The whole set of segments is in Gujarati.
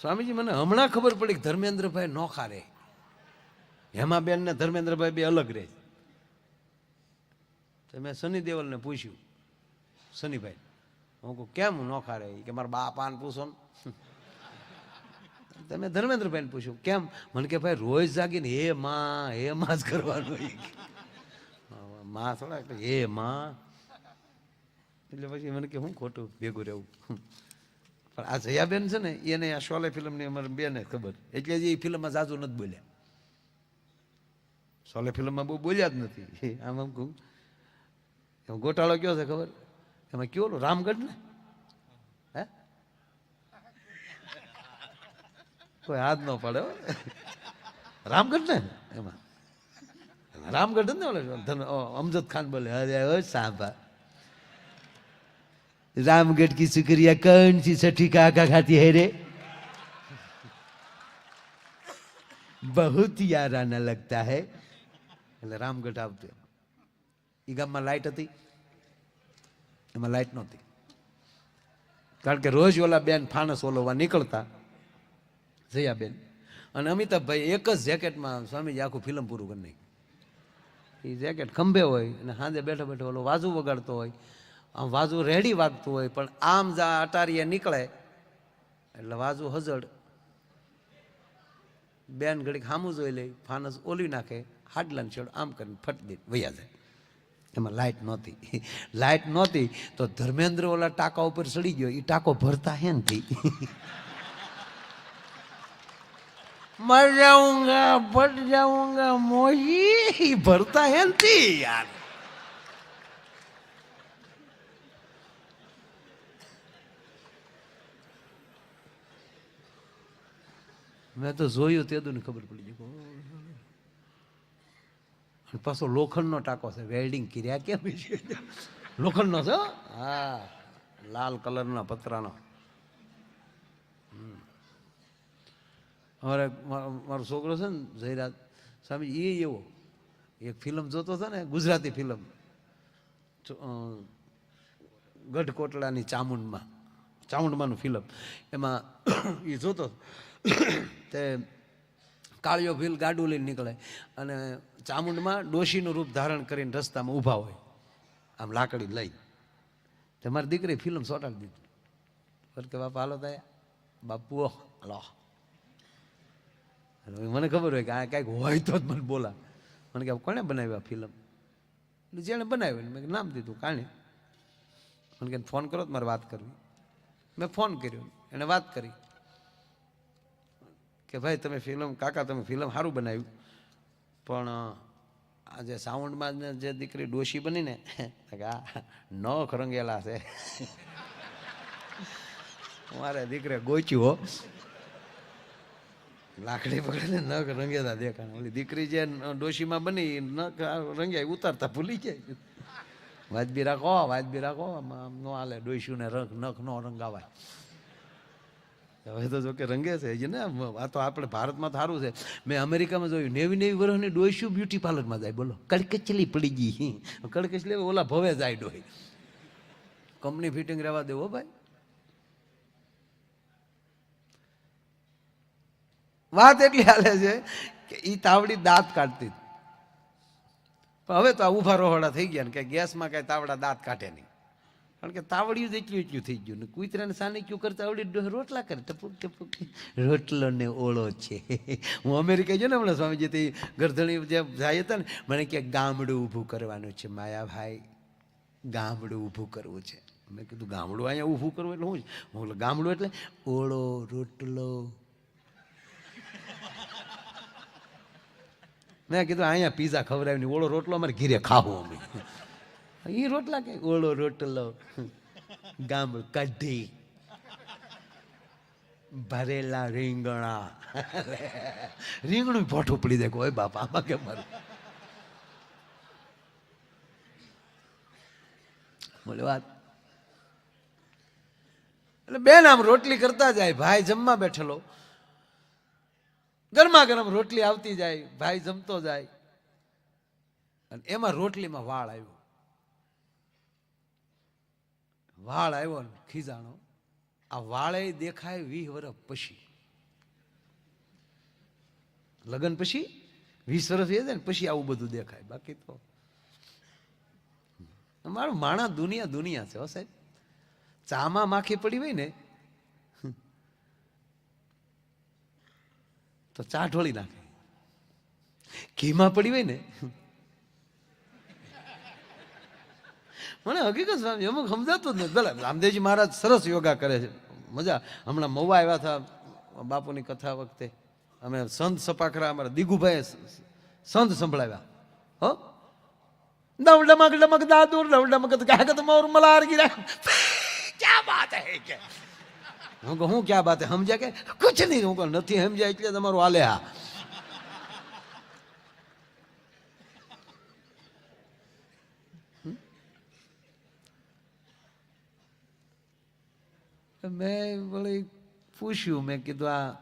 સ્વામીજી, મને હમણાં ખબર પડી કે ધર્મેન્દ્રભાઈ નોખા રે હેમાબેન ને ધર્મેન્દ્રભાઈ બે અલગ રહે તો મેં સની દેવલને પૂછ્યું સનીભાઈ હું કહું, કેમ નોખા રે કે, મારા બાપાને પૂછો ને. તમે ધર્મેન્દ્રભાઈને પૂછ્યું, કેમ? મને કે, ભાઈ, રોજ જાગીને હે માં હે માં જ કરવાનું માં થોડા હે માં. એટલે પછી મને કે, હું ખોટું ભેગું રહેવું? પણ આ જયાબેન છે ને એને આ શોલે ફિલ્મની અમારે બેને ખબર. એટલે એ ફિલ્મમાં જાજુ નથી બોલ્યા. શોલે ફિલ્મમાં બહુ બોલ્યા જ નથી. આમ આમ કહું. એમાં ગોટાળો કયો છે ખબર? એમાં કયો રામગઢ ને? હે? કોઈ હાથ ન પડે. રામગઢ ને? એમાં. રામગઢ ને ઓલે? અમજદ ખાન બોલે. અરે સાંભા. रामगढ़ की शुक्रिया कौन सी सठी काका खाती है रे बहुत ही आराना लगता है એટલે રામગઢ આવતું એ ગામમાં લાઈટ હતી એમાં લાઈટ નહોતી કારણ કે રોજ ઓલા બેન ફાનસ ઓલોવા નીકળતા જયાબેન અને અમિતાભભાઈ એક જ જેકેટમાં સ્વામીજી આખું ફિલ્મ પૂરું કરી નાખ્યું એ જેકેટ ખંભે હોય અને સાંજે બેઠો બેઠો ઓલો વાજુ વગાડતો હોય આમ વાજુ રેડી વાગતું હોય, પણ આમ જા અટારીએ નીકળે, એટલે વાજુ હજડ. બેન ઘડીક સામું જોઈ લે, ફાનસ ઓલી નાખે, હાડલાને છેડ આમ કરીને ફટ દે, વૈયા જાય. એમાં લાઇટ નહોતી. લાઇટ નહોતી તો ધર્મેન્દ્ર ઓલા ટાંકા ઉપર ચડી ગયો. એ ટાંકો ભરતા હે નથી મર જાઉંગા ભટ જાઉંગા મોહી ભરતા હે નથી યાર. મેં તો જોયું તે ને ખબર પડી ગઈ. પાછો લોખંડનો ટાંકો છે, વેલ્ડિંગ કર્યા કેમ છે? લોખંડનો છે, હા? લાલ કલરના પતરાનો. અમારે મારો છોકરો છે ને, જયરાજ સ્વામી એ એવો. એક ફિલ્મ જોતો હતો ને, ગુજરાતી ફિલ્મ. ચો- ગઢ કોટડાની ચામુંડમાં, ચામુંડમાંનું ફિલ્મ. એમાં એ જોતો તે કાળિયો ભીલ ગાડું લઈને નીકળે. અને ચામુંડમાં ડોશીનું રૂપ ધારણ કરીને રસ્તામાં ઊભા હોય. આમ લાકડી લઈ. તે મારી દીકરી ફિલ્મ સોટાડી દીધી. પર કે, બાપા, હાલો તયા. બાપુ હાલો. મને ખબર હોય કે આ કાંઈક હોય તો જ મને બોલા મને કે કોણે બનાવ્યો ફિલ્મ? એટલે જેણે બનાવ્યું મેં નામ દીધું, કાણે. મને કે, ફોન કરો તો મારે વાત કરવી. મેં ફોન કર્યો. એણે વાત કરી. કે ભાઈ, તમે ફિલ્મ કાકા, તમે ફિલ્મ સારું બનાવ્યું. પણ આજે સાઉન્ડમાં જે દીકરી ડોશી બની ને, તો આ નખ રંગેલા છે. મારે દીકરે ગોચ્યું લાકડી પકડીને નખ રંગેલા દેખાણ ઓલી દીકરી જે ડોશીમાં બની નખ રંગ્યા ઉતારતા ભૂલી જાય. વાજબી રાખો વાજબી રાખો નો હાલે ડોસ્યુંને રંગ, નખ નો રંગાવાય. હવે તો જો કે રંગે છે, એ ને આ તો આપણે ભારતમાં સારું છે. મેં અમેરિકામાં જોયું નેવી નેવી વર્ષની ડોઈશું બ્યુટી પાર્લરમાં જાય, બોલો. કડકચલી પડી ગઈ. કડકચલી ઓલા ભવે જાય ડોય કંપની ફિટિંગ રહેવા દેવો ભાઈ. વાત એટલી હાલે છે કે એ તાવડી દાંત કાઢતી. હવે તો આ ઊભા રોહડા થઈ ગયા ને, કે ગેસમાં કાંઈ તાવડા દાંત કાઢે નહીં. કારણ કે તાવડિયું જ એટલું થઈ ગયું. ને કૂતરાને સાની ક્યુ કરતા આવડી રોટલા કરે. ટપુક ટપુક. રોટલો ને ઓળો છે. હું અમેરિકા જો ને હમણાં સ્વામીજી, તે ગરધણી જે જાય હતા ને, મને કે ગામડું ઊભું કરવાનું છે, માયાભાઈ. ગામડું ઊભું કરવું છે. મેં કીધું, ગામડું અહીંયા ઊભું કરવું એટલે હું જ? હું ગામડું એટલે ઓળો, રોટલો. મેં કીધું, અહીંયા પીઝા ખવડાવીને ઓળો, રોટલો અમારે ઘીરે ખાવું અમે. એ રોટલા કે? ઓળો રોટલો. ગામડું કઢી. ભરેલા રીંગણા. રીંગણું ફોટું પડી દે કોઈ બાપા આમાં કે મારું? બોલે વાત. એટલે બેન આમ રોટલી કરતા જાય. ભાઈ જમવા બેઠેલો. ગરમા ગરમ રોટલી આવતી જાય. ભાઈ જમતો જાય. અને એમાં રોટલીમાં વાળ આવ્યો. વાળ આવ્યો ને ખીજાણો, આ વાળે દેખાય વીસ વર્ષ પછી. લગ્ન પછી વીસ વર્ષ એ ને પછી આવું બધું દેખાય. બાકી તો મારું માણા દુનિયા દુનિયા છે હો સાહેબ. ચામાં માખી પડી હોય ને, તો ચા ઢોળી નાખે. ઘીમાં પડી હોય ને મને હકીકત સ્વામી અમુક સમજાતું જ નથી. ભલે, રામદેવજી મહારાજ સરસ યોગા કરે છે. મજા. હમણાં મવા આવ્યા હતા બાપુની કથા વખતે. અમે સંત સપાખરા, અમારા દિગુભાઈ સંત સંભળાવ્યા. હો? ડમ ડમક ડમક દાદુર ડમ ડમક કાગત મોર મલાર ગિરા. ક્યા બાત હે કે? હું કહું ક્યાં બાત સમજ્યા કે? કુછ નહીં, હું કહું, નથી સમજ્યા એટલે તમારું આલે હા. મેં વળી પૂછ્યું, મેં કીધું, આ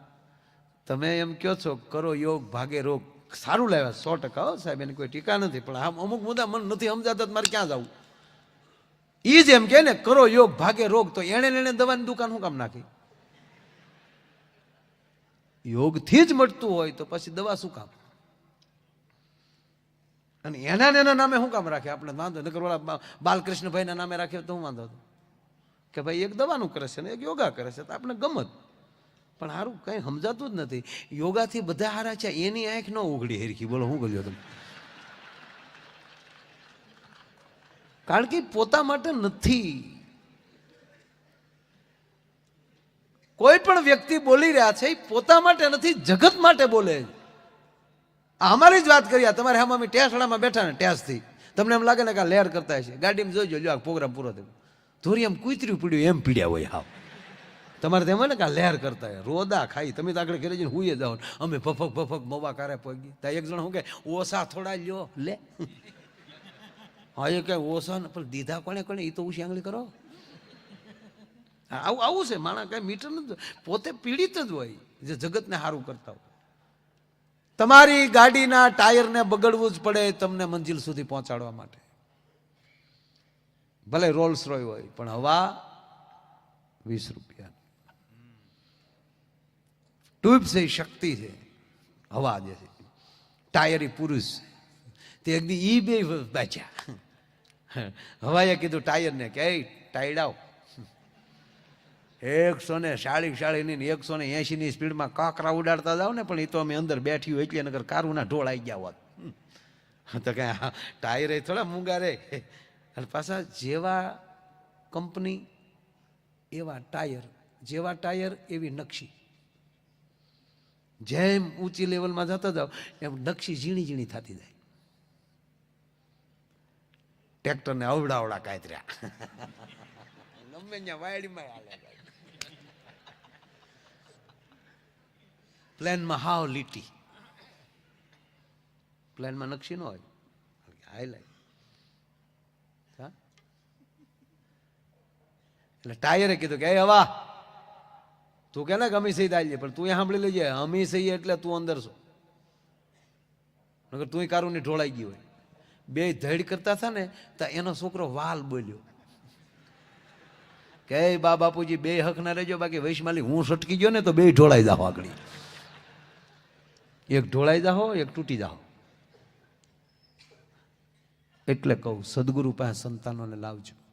તમે એમ કહો છો, કરો યોગ, ભાગે રોગ. સારું લાવ્યા, સો ટકા હો સાહેબ, એની કોઈ ટીકા નથી, પણ આમ અમુક મુદ્દા મને નથી સમજાતા મારે ક્યાં જવું? એ જ એમ કે ને, કરો યોગ, ભાગે રોગ. તો એણે એણે દવાની દુકાન શું કામ નાખી? યોગથી જ મટતું હોય તો પછી દવા શું કામ? અને એના એના નામે શું કામ રાખે? આપણે વાંધો નકર બા- બાલકૃષ્ણભાઈના નામે રાખ્યો તો હું વાંધો હતો? કે ભાઈ એક દવાનું કરે છે ને એક યોગા કરે છે, તો આપણે ગમત. પણ સારું કંઈ સમજાતું જ નથી. યોગાથી બધા હારા છે, એની આંખ ન ઉઘડી હેરખી. બોલો, હું કર્યો તમે કારણ કે પોતા માટે નથી. કોઈ પણ વ્યક્તિ બોલી રહ્યા છે, એ પોતા માટે નથી, જગત માટે બોલે અમારી જ વાત કરીએ તમારે અમે ટેસડામાં બેઠા ને ટેસથી. તમને એમ લાગે ને કે આ લહેર કરતા છે ગાડીમાં જોઈજો જો આ પ્રોગ્રામ પૂરો થયો. ધોરી એમ કૂતર્યું, પીડ્યું, એમ પીડ્યા હોય હાવ. તમારે તેમ ને કે લહેર કરતા હોય, રોદા ખાઈ, તમે તો આગળ ઘરે જઈને હુઈએ જાઓ અમે ભફક ભફક મવા કારે પગી ત્યાં એક જણ શું કે, ઓસા થોડા લ્યો, લે. હા, એ કે ઓસા ને, પણ દીધા કોને કોને એ તો ઉછી આંગળી કરો. આવું આવું છે માણસ કઈ મીટર નથી. પોતે પીડિત જ હોય, જે જગતને સારું કરતા હોય. તમારી ગાડીના ટાયરને બગડવું જ પડે તમને મંજિલ સુધી પહોંચાડવા માટે. ભલે રોલ્સ રોય હોય, પણ હવા વીસ રૂપિયા. ટ્યુબ્સ એ શક્તિ છે. હવા જે છે. ટાયર એ પુરુષ તે અગ્નિ એ બે બેચ્યા હવાએ કીધું ટાયરને કે ટાયડાવ એકસો ને સાડી સાડીની એકસો ને એંશીની સ્પીડમાં કાંકરા ઉડાડતા જાઓ ને, પણ એ તો અમે અંદર બેઠી હોય એટલે નગર કારુના ઢોળ આવી ગયા હોત. તો કે ટાયર થોડા મૂંગા રે. અને પાછા જેવા કંપની, એવા ટાયર, જેવા ટાયર, એવી નકશી. જેમ ઊંચી લેવલમાં જતા જાવ એમ નકશી ઝીણી ઝીણી થતી જાય. ટ્રેક્ટરને અવડાવડા કાતર્યા. ગમે ત્યાં વાયડીમાં પ્લેનમાં હાવ લીટી. પ્લેનમાં નકશી ન હોય. હાઈલાઈટ હા એટલે ટાયરે કીધું કે, એ, હવા તું કે ને અમી સહી દાઈ પણ તું એ સાંભળી લેજે. અમી સહી એટલે તું અંદર છો. નગર તું કારુની ઢોળાઈ ગઈ હોય. બે ધડ કરતા હતા ને, તો એનો છોકરો વાલ બોલ્યો. કે, "એ, બા બાપુજી, બે હક ના રહેજો, બાકી વૈશમાલી હું સટકી ગયો ને, તો બે ઢોળાઈ જાઓ આગળ. એક ઢોળાઈ જાઓ, એક તૂટી જાઓ. એટલે કહું, સદગુરુ પાસે સંતાનોને લાવજો.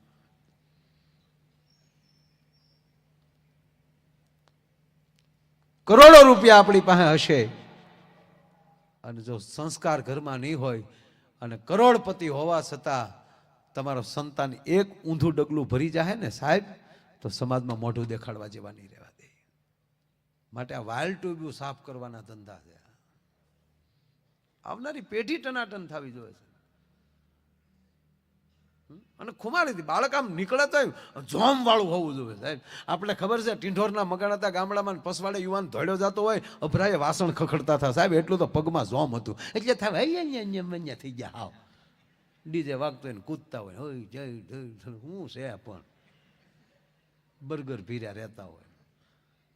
રૂપિયા આપણી પાસે હશે. અને જો સંસ્કાર ઘરમાં નહીં હોય અને કરોડપતિ હોવા છતાં તમારો સંતાન એક ઊંધું ડગલું ભરી જાય ને સાહેબ, તો સમાજમાં મોઢું દેખાડવા જેવા નહીં રહેવા દે. માટે આ વાયલ ટ્યુબ્યુ સાફ કરવાના ધંધા છે. આવનારી પેઢી ટનાટન થવી જોઈએ છે? અને ખુમારીથી બાળક આમ નીકળે તો જોમ વાળું હોવું જોઈએ સાહેબ. આપણે ખબર છે, ટીંઢોરના મગાણાતા ગામડામાં ને પસવાડે યુવાન ધોડ્યો જતો હોય, અભરાએ વાસણ ખખડતા હતા. સાહેબ, એટલું તો પગમાં જોમ હતું. એટલે થાય અહીંયા અહીંયા થઈ ગયા, હાવ. ડીજે વાગતો હોય ને કૂદતા હોય હોય જય જય હું છે પણ? બર્ગર ભીર્યા રહેતા હોય.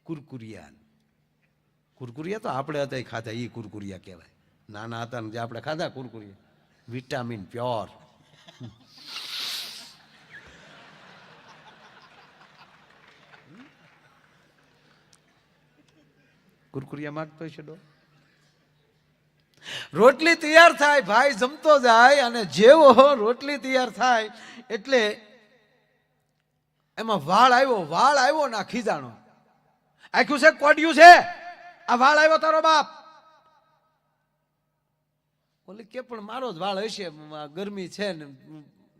કુરકુરિયા કુરકુરિયા તો આપણે હતા એ ખાધા એ કુરકુરિયા કહેવાય. નાના હતા ને જે આપણે ખાધા, કુરકુરિયા. Vitamin pure. કુરકુરિયા માગતો છે રોટલી તૈયાર થાય, ભાઈ જમતો જાય અને જેવો રોટલી તૈયાર થાય એટલે એમાં વાળ આવ્યો વાળ આવ્યો ના ખીજાણો આખ્યું છે, કોડ્યું છે? આ વાળ આવ્યો તારો બાપ. ઓલી કે, પણ મારો જ વાળ હશે ગરમી છે ને,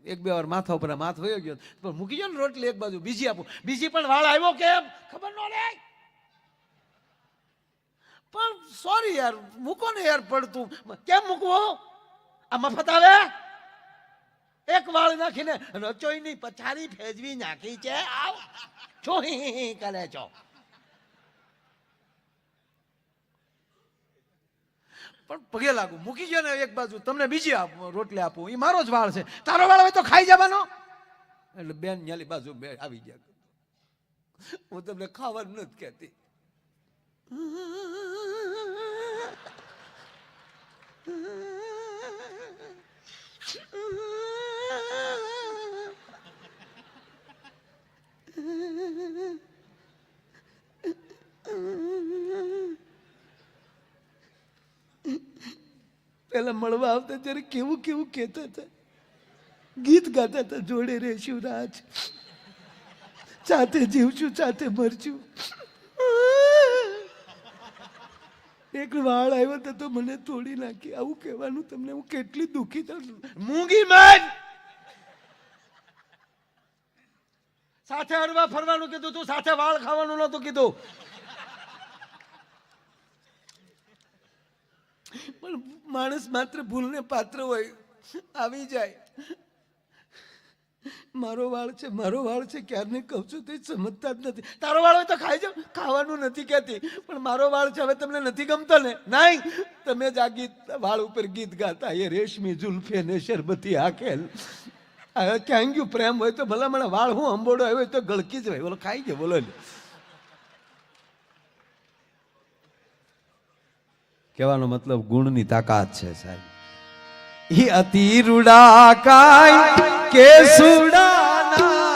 એક બે વાર માથા ઉપર માથ વયો ગયો. પણ મૂકી ગયો ને રોટલી એક બાજુ, બીજી આપું. બીજી પણ વાળ આવ્યો કેમ? ખબર ન રે પણ સોરી યાર, મૂકો ને યાર પડતું. કેમ મૂકવો? આ મફત આવે? એક વાળ નાખીને રચોઈની પછારી ફેજવી નાખી છે? આવ. છો કરે છો. પણ પગે લાગુ. મૂકી ગયો ને એક બાજુ. તમને બીજી આપું રોટલી આપું. એ મારો જ વાળ છે. તારો વાળ હોય તો ખાઈ જવાનો. એટલે બેન ન્યાલી બાજુ બે આવી ગયા. હું તમને ખાવાનું નથી કહેતી. પેલા મળવા આવતા ત્યારે કેવું કેવું કહેતા હતા. ગીત ગાતા હતા, જોડે રહેશું રાજ. સાથે જીવશું, સાથે મરશું. એક વાળ આવ્યો હતો તો મને તોડી નાખી. આવું કહેવાનું તમને હું કેટલી દુઃખી થઉં મૂંગી મન! સાથે હરવા ફરવાનું કીધું તું, સાથે વાળ ખાવાનું નહોતું કીધું. પણ માણસ માત્ર ભૂલને પાત્ર હોય, આવી જાય. મારો વાળ છે, મારો વાળ છે, ક્યારને કહું છું તે સમજતા જ નથી. તારો વાળ હોય તો ખાઈ જાવ. ખાવાનું નથી કહેતી, પણ મારો વાળ છે, હવે તમને નથી ગમતો ને? નહીં. તમે જ આ ગીત, વાળ ઉપર ગીત ગાતા, એ રેશમી જુલ્ફે ને શરબતી આખેલ હવે ક્યાં ગયું પ્રેમ હોય તો ભલા મને વાળ હું અંબોડો આવ્યો તો ગળકી જ હોય. બોલો, ખાઈ ગયો, બોલો ને. કહેવાનો મતલબ ગુણની તાકાત છે સાહેબ. ઈ અતિ રૂડા કાય કે સુડા